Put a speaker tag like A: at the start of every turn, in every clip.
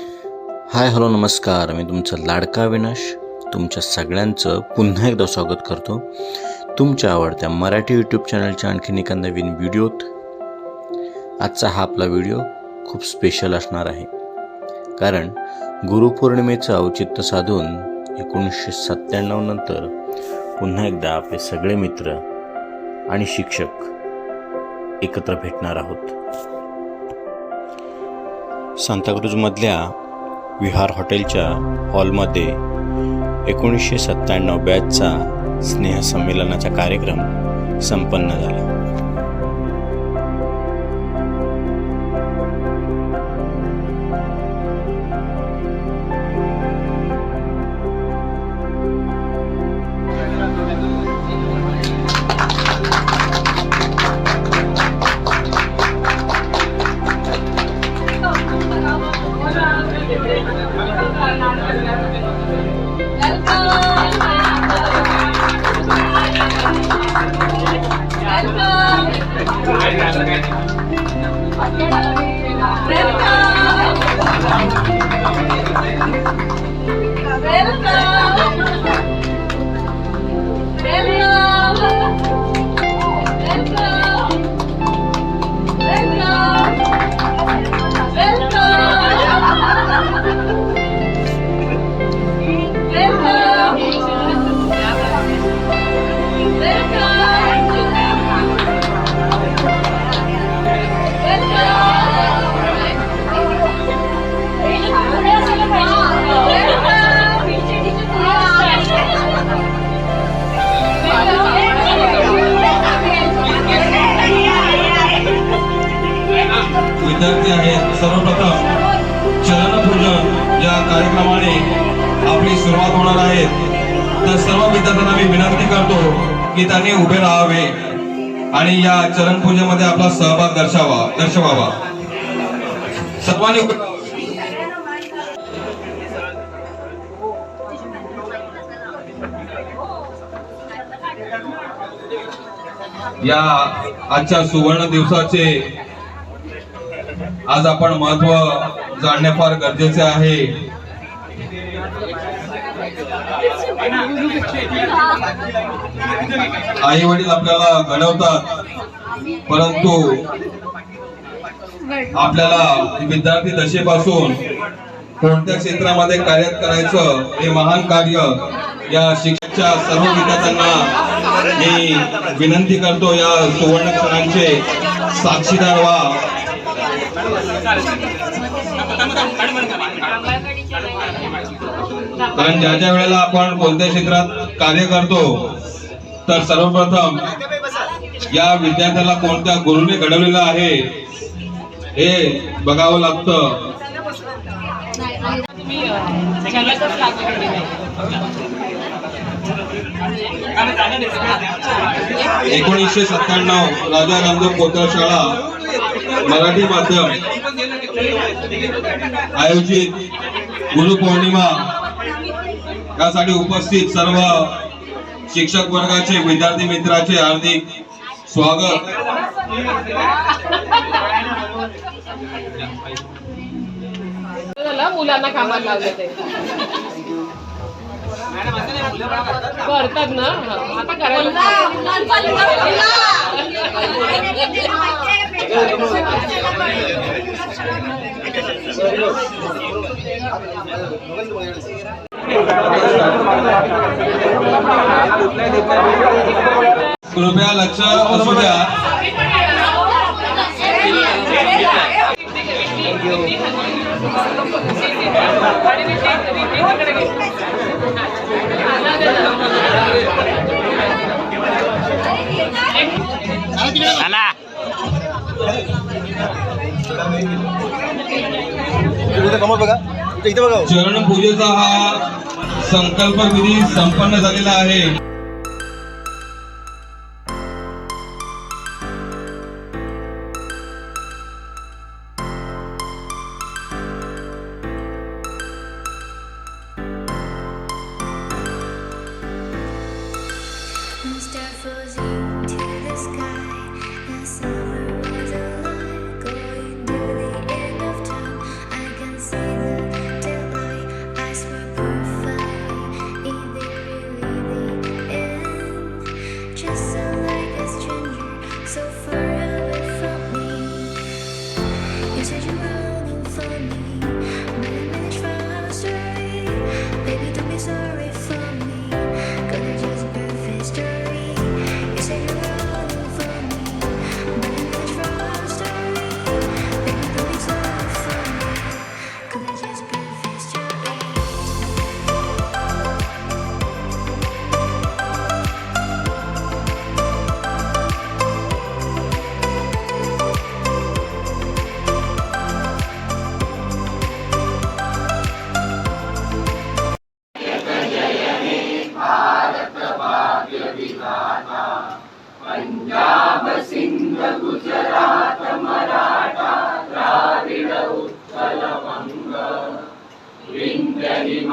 A: Hi hello नमस्कार. मी तुमचा लाडका विनाश तुमच्या सगळ्यांचं पुन्हा एकदा स्वागत करतो. तुमच्या आवडत्या मराठी यूट्यूब चॅनलच्या आणखीन एका नवीन व्हिडिओत. आजचा हा आपला व्हिडिओ खूप स्पेशल असणार आहे. कारण गुरुपौर्णिमेचं औचित्य साधून एकोणीसशे सत्त्याण्णव नंतर पुन्हा एकदा आपले सगळे मित्र आणि शिक्षक एकत्र भेटणार आहोत. सांताक्रूजमधल्या विहार हॉटेलच्या हॉलमध्ये एकोणीसशे सत्त्याण्णव बॅचचा स्नेहसंमेलनाचा कार्यक्रम संपन्न झाला. Welcome! Welcome!
B: विद्यार्थी आहेत सर्वप्रथम चरणपूजन या कार्यक्रमाने आपली सुरुवात होणार आहे तर सर्व विद्यार्थ्यांना मी विनंती करतो की त्यांनी उभे राहावे आणि या चरणपूजेमध्ये आपला सहभाग दर्शावा दर्शवावा. सर्वांनी या आजच्या सुवर्ण दिवसाचे आज आपण महत्त्व जाणणे फार गरजेचे आहे. आई वडील आपल्याला घडवतात परंतु आपल्याला विद्यार्थी दशेपासून कोणत्या क्षेत्रामध्ये कार्य करायचं हे महान कार्य या शिक्षकच्या सर्व विद्यार्थ्यांना मी विनंती करतो. या सुवर्ण क्षणांचे साक्षीदार व्हा. कारण ज्या ज्या वेळेला आपण कोणत्या क्षेत्रात कार्य करतो तर सर्वप्रथम या विद्यार्थ्याला कोणत्या गुरुने घडवलेलं आहे हे बघावं लागतं. एकोणीसशे सत्त्याण्णव राजा रामदेव कोतळ शाळा मराठी माध्यम आयोजित गुरुपौर्णिमा यासाठी उपस्थित सर्व शिक्षक वर्गाचे विद्यार्थी मित्राचे हार्दिक स्वागत.
C: मुलांना कामाला लावले ते. करतात ना आता करायला
B: कृपया लक्ष असू द्या चरण पूजेचा हा. संकल्प विधी संपन्न झालेला आहे.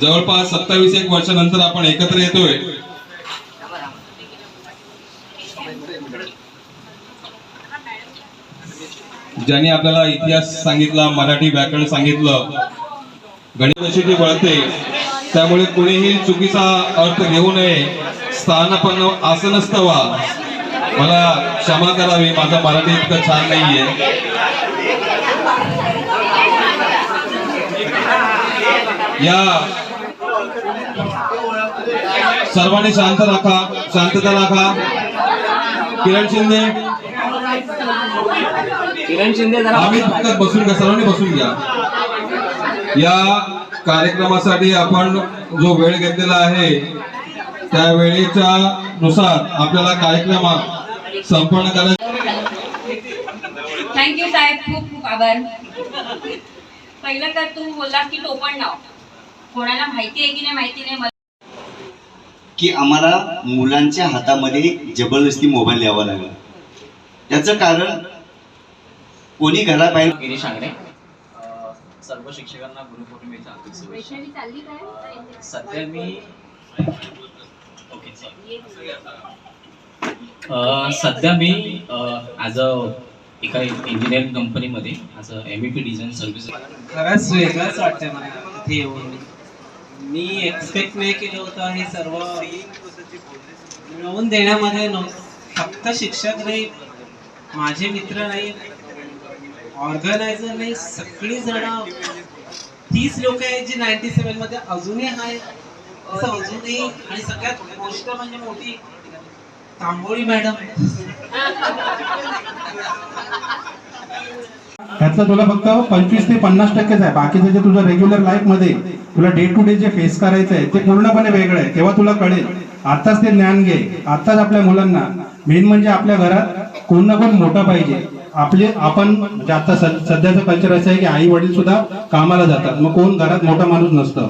B: जवळपास सत्तावीस एक वर्षानंतर आपण एकत्र येतोय. ज्यांनी आपल्याला इतिहास सांगितला मराठी व्याकरण सांगितलं गणित ती वळते त्यामुळे कुणीही चुकीचा अर्थ घेऊ नये. स्थानपण असं नसतं वा. मला क्षमा करावी माझं मराठी इतकं छान नाहीये. या. सर्वांनी शांत राखा शांतता राखा. किरण शिंदे.
D: किरण शिंदे जरा
B: आम्ही फक्त बसून घ्या सर्वांनी बसून घ्या. या कार्यक्रमासाठी आपण जो वेळ घेतलेला आहे त्या वेळेच्या नुसार आपल्याला कार्यक्रम संपन्न करायचा
E: थँक्यू साहेब. खूप खूप आभार. पहिलं तर तू बोलला की टोपण नाव. कोणाला माहिती आहे की नाही माहिती नाही. मला
F: की आम्हाला मुलांच्या हातामध्ये जबरदस्ती मोबाईल द्यावा लागला. त्याचं कारण कोणी घराबाहेर
D: गिरीश आंगणे. अ, सर्व शिक्षकांना गुरुपौर्णिमेच्या हार्दिक शुभेच्छा. सध्या मी ओके sorry. अ, सध्या मी ॲज अ एका इंजिनिअरिंग कंपनीमध्ये as a M E P design service
G: खरंच वेगळंच वाटतंय मला इथे येऊन. मी एक्सपेक्ट नाही केलं होतं हे सर्व मिळवून देण्यामध्ये नव्हतं फक्त शिक्षक नाही माझे मित्र नाही ऑर्गनायझर नाही सगळी जण तीस लोक आहेत जी नाईन्टी सेवनमध्ये अजूनही आहेत असं अजूनही आणि सगळ्यात गोष्ट म्हणजे मोठी तांबोळी मॅडम.
H: त्यातलं तुला फक्त पंचवीस ते पन्नास टक्केच आहे. बाकीचं जे तुझं रेग्युलर लाईफमध्ये तुला डे टू डे जे फेस करायचं आहे ते पूर्णपणे वेगळं आहे. तेव्हा तुला कळेल. आताच ते ज्ञान घे. आताच आपल्या मुलांना मेन म्हणजे आपल्या घरात कोण ना कोण मोठा पाहिजे. आपले आपण म्हणजे आता सध्याचं कल्चर असं आहे की आई वडील सुद्धा कामाला जातात. मग कोण घरात मोठा माणूस नसतं.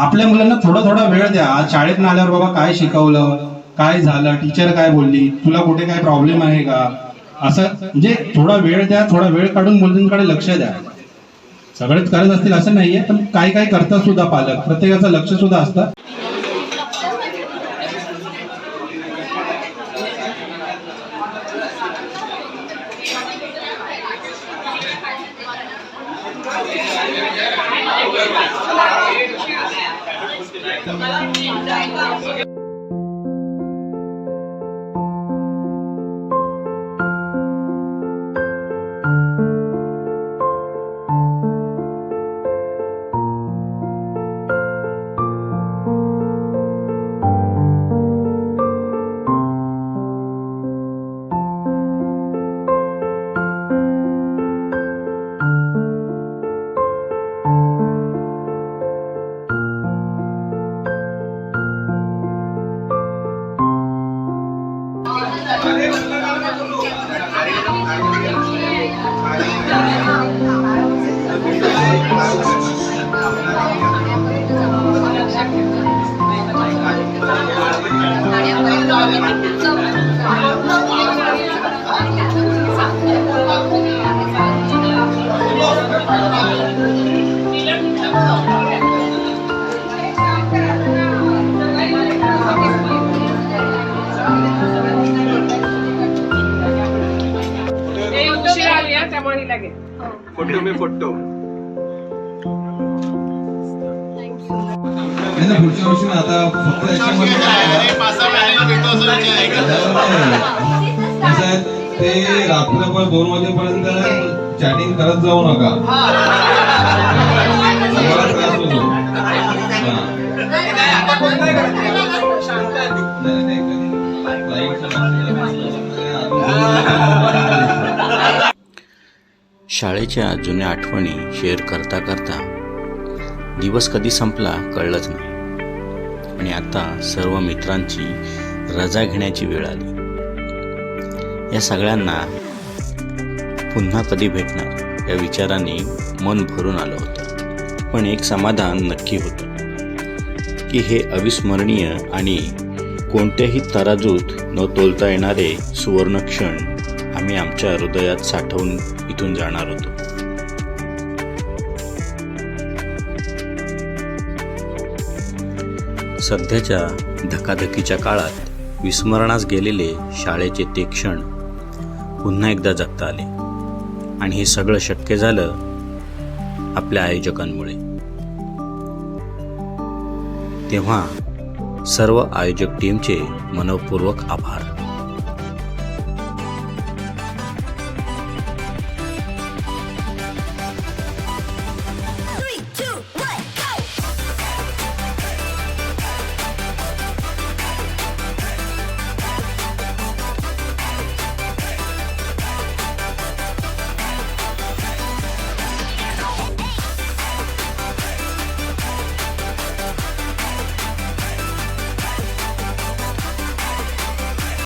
H: आपल्या मुलांना थोडा थोडा वेळ द्या. आज शाळेत आल्यावर बाबा काय शिकवलं? काय झालं? टीचर काय बोलली? तुला कुठे काय प्रॉब्लेम आहे का? असं म्हणजे थोडा वेळ द्या थोडा वेळ काढून मुलींकडे लक्ष द्या. सगळेच करत असतील असं नाहीये पण काही काही करतात सुद्धा पालक. प्रत्येकाचं लक्ष सुद्धा असतं.
C: आहे त्यामुळे हिला घे
B: नाही ना, पुढच्या वर्षी आता फक्त याच्यामध्ये? कसं आहे, ते रात्रभर दोन वाजेपर्यंत चॅटिंग करत जाऊ नका. त्रास होतो. हा.
A: शाळेच्या जुन्या आठवणी शेअर करता करता दिवस कधी संपला कळलंच नाही. आणि आता सर्व मित्रांची रजा घेण्याची वेळ आली. या सगळ्यांना पुन्हा कधी भेटणार? या विचाराने मन भरून आलं होतं. पण एक समाधान नक्की होतं. की हे अविस्मरणीय आणि कोणत्याही तराजूत न तोलता येणारे सुवर्ण क्षण आम्ही आमच्या हृदयात साठवून इथून जाणार होतो. सध्याच्या धकाधकीच्या काळात विस्मरणास गेलेले शाळेचे ते क्षण पुन्हा एकदा जगता आले. आणि हे सगळं शक्य झालं आपल्या आयोजकांमुळे. तेव्हा सर्व आयोजक टीमचे मनपूर्वक आभार.